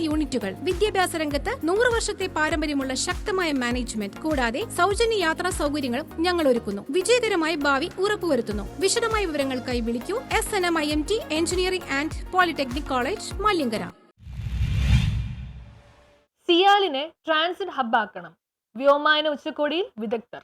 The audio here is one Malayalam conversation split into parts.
യൂണിറ്റുകൾ. വിദ്യാഭ്യാസ രംഗത്ത് നൂറ് വർഷത്തെ പാരമ്പര്യമുള്ള ശക്തമായ മാനേജ്മെന്റ്. കൂടാതെ സൗജന്യ യാത്രാ സൗകര്യങ്ങളും ഞങ്ങൾ ഒരുക്കുന്നു വിജയകരമായ ഭാവി ഉറപ്പുവരുത്തുന്നു. വിശദമായ വിവരങ്ങൾക്കായി വിളിക്കൂ. S N M I M T engineering and polytechnic college Malankara. സിയാലിനെ transit ഹബ്ബാക്കണം. വ്യോമായന ഉച്ചകോടിയിൽ വിദഗ്ധർ.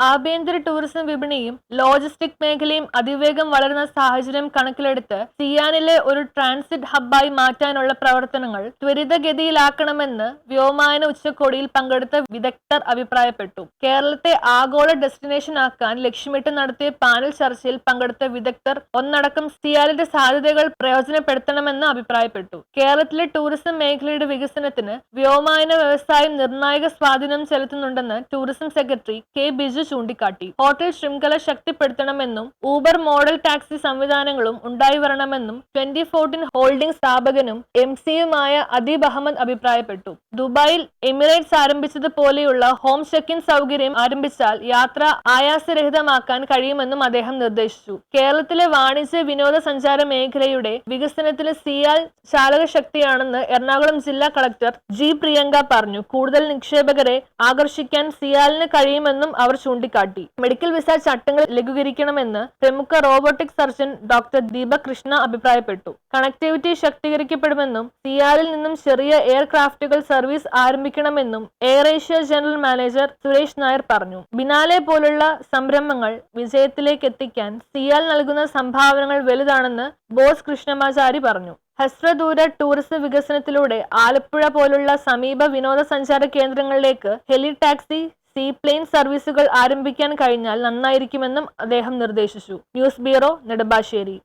ആഭ്യന്തര ടൂറിസം വിപണിയും ലോജിസ്റ്റിക് മേഖലയും അതിവേഗം വളരുന്ന സാഹചര്യം കണക്കിലെടുത്ത് സിയാനിലെ ഒരു ട്രാൻസിറ്റ് ഹബ്ബായി മാറ്റാനുള്ള പ്രവർത്തനങ്ങൾ ത്വരിതഗതിയിലാക്കണമെന്ന് വ്യോമായന ഉച്ചകോടിയിൽ പങ്കെടുത്ത വിദഗ്ധർ അഭിപ്രായപ്പെട്ടു. കേരളത്തെ ആഗോള ഡെസ്റ്റിനേഷൻ ആക്കാൻ ലക്ഷ്യമിട്ട് നടത്തിയ പാനൽ ചർച്ചയിൽ പങ്കെടുത്ത വിദഗ്ധർ ഒന്നടക്കം സിയാലിന്റെ സാധ്യതകൾ പ്രയോജനപ്പെടുത്തണമെന്ന് അഭിപ്രായപ്പെട്ടു. കേരളത്തിലെ ടൂറിസം മേഖലയുടെ വികസനത്തിന് വ്യോമായന വ്യവസായം നിർണായക സ്വാധീനം ചെലുത്തുന്നുണ്ടെന്ന് ടൂറിസം സെക്രട്ടറി കെ ബിജു ചൂണ്ടിക്കാട്ടി. ഹോട്ടൽ ശൃംഖല ശക്തിപ്പെടുത്തണമെന്നും ഊബർ മോഡൽ ടാക്സി സംവിധാനങ്ങളും ഉണ്ടായി വരണമെന്നും ട്വന്റി ഫോർട്ടീൻ ഹോൾഡിംഗ് സ്ഥാപകനും എം സിയുമായ അദീബ് അഹമ്മദ് അഭിപ്രായപ്പെട്ടു. ദുബായിൽ എമിറേറ്റ്സ് ആരംഭിച്ചതുപോലെയുള്ള ഹോം ചെക്ക് ഇൻ സൗകര്യം ആരംഭിച്ചാൽ യാത്ര ആയാസരഹിതമാക്കാൻ കഴിയുമെന്നും അദ്ദേഹം നിർദ്ദേശിച്ചു. കേരളത്തിലെ വാണിജ്യ വിനോദസഞ്ചാര മേഖലയുടെ വികസനത്തിന് സിയാൽ ചാലകശക്തിയാണെന്ന് എറണാകുളം ജില്ലാ കളക്ടർ ജി പ്രിയങ്ക പറഞ്ഞു. കൂടുതൽ നിക്ഷേപകരെ ആകർഷിക്കാൻ സിയാലിന് കഴിയുമെന്നും അവർ ചൂണ്ടിക്കാട്ടി. മെഡിക്കൽ വിസ ചട്ടങ്ങൾ ലഘൂകരിക്കണമെന്ന് പ്രമുഖ robotic surgeon doctor Deepak Krishna അഭിപ്രായപ്പെട്ടു. കണക്ടിവിറ്റി ശക്തീകരിക്കപ്പെടുമെന്നും സിയാലിൽ നിന്നും ചെറിയ എയർക്രാഫ്റ്റുകൾ service ആരംഭിക്കണമെന്നും Air Asia general manager Suresh Nair പറഞ്ഞു. ബിനാലെ പോലുള്ള സംരംഭങ്ങൾ വിജയത്തിലേക്ക് എത്തിക്കാൻ സിയാൽ നൽകുന്ന സംഭാവനകൾ വലുതാണെന്ന് ബോസ് കൃഷ്ണമാചാരി പറഞ്ഞു. ഹസ്രദൂര ടൂറിസം വികസനത്തിലൂടെ ആലപ്പുഴ പോലുള്ള സമീപ വിനോദസഞ്ചാര കേന്ദ്രങ്ങളിലേക്ക് ഹെലി ടാക്സി സീപ്ലെയിൻ സർവീസുകൾ ആരംഭിക്കാൻ കഴിഞ്ഞാൽ നന്നായിരിക്കുമെന്നും അദ്ദേഹം നിർദ്ദേശിച്ചു. News bureau Nedumbassery.